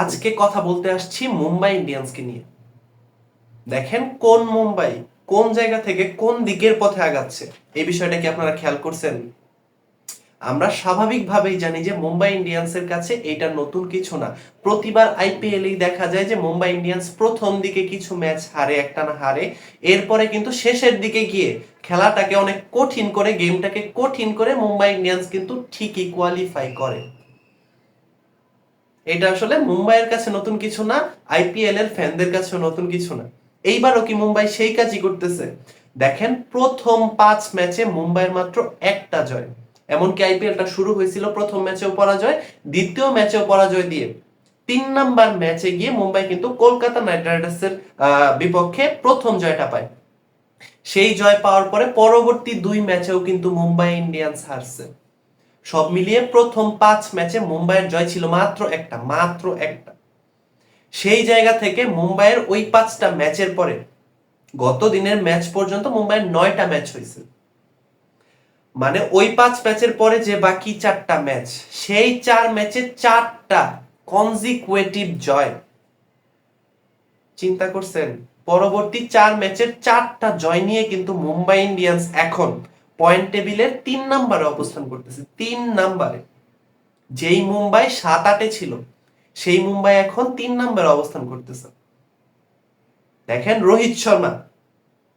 আজকে কথা বলতে আসছি মুম্বাই ইন্ডিয়ান্সকে নিয়ে। দেখেন কোন মুম্বাই কোন জায়গা থেকে কোন দিকের পথে আগাচ্ছে। এই বিষয়টা কি আপনারা খেয়াল করছেন? আমরা স্বাভাবিকভাবেই জানি যে মুম্বাই ইন্ডিয়ান্সের কাছে এটা নতুন কিছু না। প্রতিবার আইপিএল এই দেখা যায় যে মুম্বাই ইন্ডিয়ান্স প্রথম দিকে কিছু ম্যাচ হারে, একটা না হারে। এরপরে কিন্তু শেষের দিকে গিয়ে খেলাটাকে অনেক কঠিন করে, গেমটাকে কঠিন করে মুম্বাই ইন্ডিয়ান্স কিন্তু ঠিকই কোয়ালিফাই করে। এটা আসলে মুম্বাইয়ের কাছে নতুন কিছু না আইপিএল এর ফ্যানদের কাছেও নতুন কিছু না। এইবারও কি মুম্বাই সেই কাজই করতেছে? দেখেন, প্রথম পাঁচ ম্যাচে মুম্বাইয়ের মাত্র একটা জয়। এমনকি আইপিএলটা শুরু হয়েছিল প্রথম ম্যাচেও পরাজয়, দ্বিতীয় ম্যাচেও পরাজয় দিয়ে। তিন নাম্বার ম্যাচে গিয়ে মুম্বাই কিন্তু কলকাতা নাইট রাইডার্সের বিপক্ষে প্রথম জয়টা পায়। সেই জয় পাওয়ার পরে পরবর্তী দুই ম্যাচেও কিন্তু মুম্বাই ইন্ডিয়ান্স হারছে। সব মিলিয়ে প্রথম পাঁচ ম্যাচে মুম্বাইয়ের জয় ছিল মাত্র একটা মাত্র একটা। সেই জায়গা থেকে মুম্বাইয়ের ওই পাঁচটা ম্যাচের পরে গত দিনের ম্যাচ পর্যন্ত মুম্বাইয়ের নয়টা ম্যাচ হয়েছে মানে ওই পাঁচ ম্যাচের পরে যে বাকি চারটা ম্যাচ, সেই চার ম্যাচে চারটা কনজিকুয়েটিভ জয়। চিন্তা করছেন? পরবর্তী চার ম্যাচের চারটা জয় নিয়ে কিন্তু মুম্বাই ইন্ডিয়ান্স এখন পয়েন্ট টেবিলের তিন নাম্বারে অবস্থান করতেছে। তিন নাম্বারে। যেই মুম্বাই সাত আটে ছিল, সেই মুম্বাই এখন তিন নাম্বারে অবস্থান করতেছে। দেখেন রোহিত শর্মা।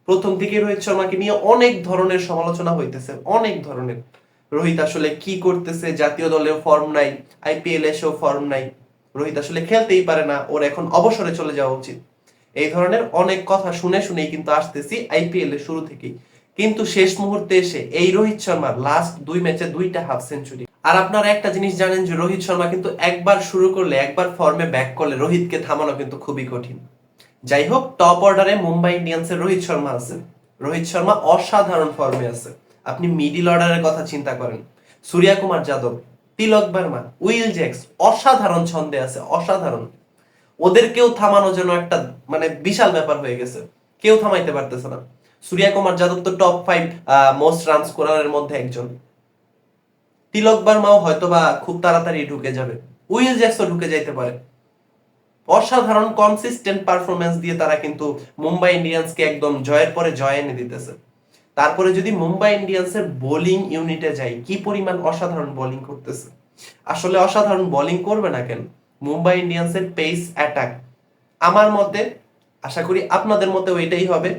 প্রথম থেকে রোহিত শর্মাকে নিয়ে অনেক ধরনের সমালোচনা হইতেছে, অনেক ধরনের। রোহিত আসলে কি করতেছে? জাতীয় দলেও ফর্ম নাই আইপিএল এসেও ফর্ম নাই। রোহিত আসলে খেলতেই পারে না, ওর এখন অবসরে চলে যাওয়া উচিত। এই ধরনের অনেক কথা শুনে শুনেই কিন্তু আসতেছি আইপিএল এর শুরু থেকেই। কিন্তু শেষ মুহূর্তে এসে এই রোহিত শর্মার লাস্ট দুই ম্যাচে দুইটা হাফ সেঞ্চুরি আর আপনারা একটা জিনিস জানেন যে রোহিত শর্মা কিন্তু একবার শুরু করলে, একবার ফর্মে ব্যাক করলে রোহিতকে থামানো কিন্তু খুবই কঠিন। যাই হোক টপ অর্ডারে মুম্বাই ইন্ডিয়ান্সের রোহিত শর্মা আছে। রোহিত শর্মা অসাধারণ ফর্মে আছে। আপনি মিডিল অর্ডারের কথা চিন্তা করেন। সূর্যা কুমার যাদব, তিলক বর্মা, উইল জ্যাক্স অসাধারণ ছন্দে আছে, অসাধারণ। ওদের কেউ থামানো যেন একটা মানে বিশাল ব্যাপার হয়ে গেছে। কেউ থামাইতে পারতেছে না। সূর্যা কুমার যাদব তো টপ ফাইভ মোস্ট রান স্কোরারের মধ্যে একজন। তিলক বার্মাও হয়তো বা খুব তাড়াতাড়ি ঢুকে যাবে। উইল জ্যাক্সও ঢুকে যাইতে পারে। অসাধারণ কনসিস্টেন্ট পারফরমেন্স দিয়ে তারা কিন্তু মুম্বাই ইন্ডিয়ান্সকে একদম জয়ের পরে জয় এনে দিতেছে। তারপরে যদি মুম্বাই ইন্ডিয়ান্সের বোলিং ইউনিটে যাই, কি পরিমাণ অসাধারণ বোলিং করতেছে? আসলে অসাধারণ বোলিং করবে না কেন? মুম্বাই ইন্ডিয়ান্সের পেস অ্যাটাক আমার মতে, আশা করি আপনাদের মতেও এটাই হবে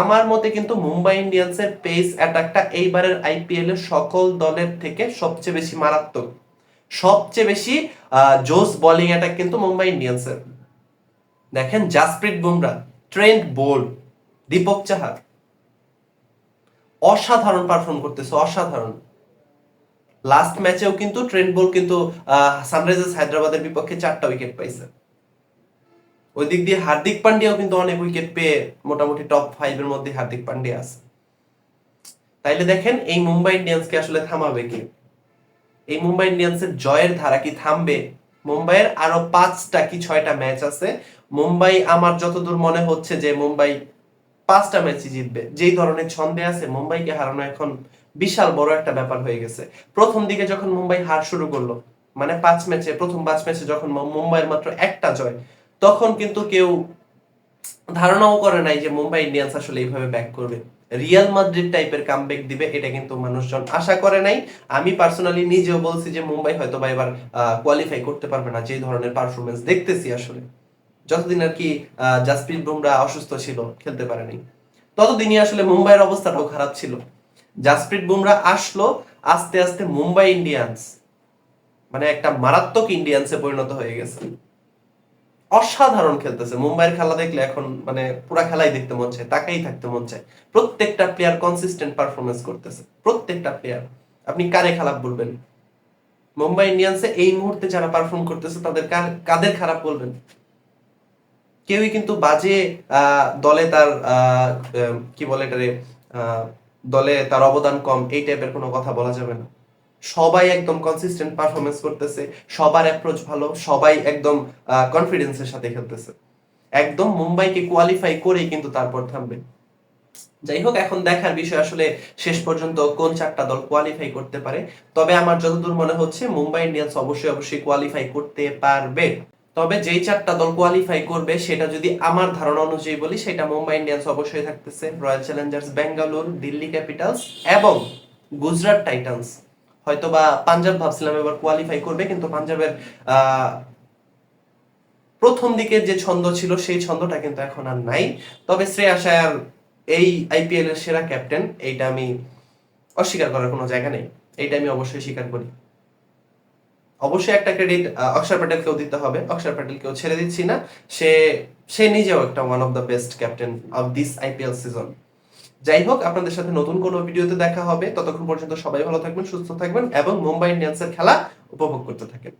আমার মতে কিন্তু মুম্বাই ইন্ডিয়ান্সের পেস অ্যাটাকটা এইবারের আইপিএল এর সকল দলের থেকে সবচেয়ে বেশি মারাত্মক। সবচেয়ে বেশি জোস বোলিং অ্যাটাক কিন্তু মুম্বাই ইন্ডিয়ান্সের। দেখেন জাসপ্রিত বুমরা ট্রেন্ড বোল্ড, দীপক চাহার। অসাধারণ পারফর্ম করতেছে, অসাধারণ। লাস্ট ম্যাচেও কিন্তু ট্রেন্ড বোল কিন্তু সানরাইজার্স হায়দ্রাবাদের বিপক্ষে চারটা উইকেট পাইছে। ওই দিক দিয়ে হার্দিক পান্ডিয়াও কিন্তু অনেক উইকেট পেয়ে মোটামুটি টপ ফাইভ এর মধ্যে হার্দিক পান্ডিয়া আছে। তাইলে দেখেন, এই মুম্বাই ইন্ডিয়ান্সকে আসলে থামাবে কি? এই মুম্বাই ইন্ডিয়ান্সের জয়ের ধারা কি থামবে? মুম্বাইয়ের আরও পাঁচটা কি ছয়টা ম্যাচ আছে? মুম্বাই আমার যতদূর মনে হচ্ছে যে মুম্বাই পাঁচটা ম্যাচই জিতবে। যেই ধরনের ছন্দে আছে, মুম্বাইকে হারানো এখন বিশাল বড় একটা ব্যাপার হয়ে গেছে। প্রথম দিকে যখন মুম্বাই হার শুরু করল মানে পাঁচ ম্যাচে প্রথম পাঁচ ম্যাচে যখন মুম্বাইয়ের মাত্র একটা জয় তখন কিন্তু কেউ ধারণাও করে নাই যে মুম্বাই ইন্ডিয়ান্স আসলে এইভাবে ব্যাক করবে। রিয়াল মাদ্রিদ টাইপের কামব্যাক দিবে, এটা কিন্তু মানুষজন আশা করে নাই। আমি পার্সোনালি নিজেও বলছি যে মুম্বাই হয়তো বা এবার কোয়ালিফাই করতে পারবে না যে ধরনের পারফরমেন্স দেখতেছি আসলে। যতদিন আর কি জাসপ্রীত বুমরা অসুস্থ ছিল, খেলতে পারেনি। ততদিনই আসলে মুম্বাইয়ের অবস্থাটাও খারাপ ছিল। জাসপ্রীত বুমরা আসলো, আস্তে আস্তে মুম্বাই ইন্ডিয়ান্স মানে একটা মারাত্মক ইন্ডিয়ান্সে পরিণত হয়ে গেছে। অসাধারণ খেলতেছে। মুম্বাইয়ের খেলা দেখলে এখন মানে পুরা খেলাই দেখতে মন চায়, তাকাই থাকতে মন চায়। প্রত্যেকটা প্লেয়ার কনসিস্টেন্ট পারফরমেন্স করতেছে, প্রত্যেকটা প্লেয়ার আপনি কারে খারাপ বলবেন? মুম্বাই ইন্ডিয়ান্সে এই মুহূর্তে যারা পারফর্ম করতেছে, তাদের কাদের খারাপ বলবেন? কেউই কিন্তু বাজে দলে তার কি বলে এটারে দলে তার অবদান কম, এই টাইপের কোনো কথা বলা যাবে না। সবাই একদম কনসিস্টেন্ট পারফরমেন্স করতেছে, সবার অ্যাপ্রোচ ভালো, সবাই একদম কনফিডেন্সের সাথে খেলতেছে। একদম মুম্বাইকে কোয়ালিফাই করেই কিন্তু তারপর থামবে। যাই হোক, এখন দেখার বিষয় আসলে শেষ পর্যন্ত কোন চারটা দল কোয়ালিফাই করতে পারে। তবে আমার যতদূর মনে হচ্ছে, মুম্বাই ইন্ডিয়ান্স অবশ্যই অবশ্যই কোয়ালিফাই করতে পারবে। তবে যেই চারটা দল কোয়ালিফাই করবে, সেটা যদি আমার ধারণা অনুযায়ী বলি, সেটা মুম্বাই ইন্ডিয়ান্স অবশ্যই থাকতেছে। Royal Challengers, Bengaluru, Delhi Capitals এবং গুজরাট টাইটান্স। হয়তোবা পাঞ্জাব ভাবছিলাম এবার কোয়ালিফাই করবে, কিন্তু পাঞ্জাবের প্রথম দিকের যে ছন্দ ছিল সেই ছন্দটা কিন্তু এখন আর নাই। তবে শ্রেয়াস আয়ার এই আইপিএল এর সেরা ক্যাপ্টেন এইটা আমি অস্বীকার করার কোনো জায়গা নেই। এইটা আমি অবশ্যই স্বীকার করি। অবশ্যই একটা ক্রেডিট অক্ষর প্যাটেলকেও দিতে হবে, অক্ষর প্যাটেলকেও ছেড়ে দিচ্ছি না। সে সে নিজেও একটা one of the best captain of this IPL season যাই হোক, আপনাদের সাথে নতুন কোনো ভিডিওতে দেখা হবে। ততক্ষণ পর্যন্ত সবাই ভালো থাকবেন, সুস্থ থাকবেন এবং মুম্বাই ইন্ডিয়ান্সের খেলা উপভোগ করতে থাকেন।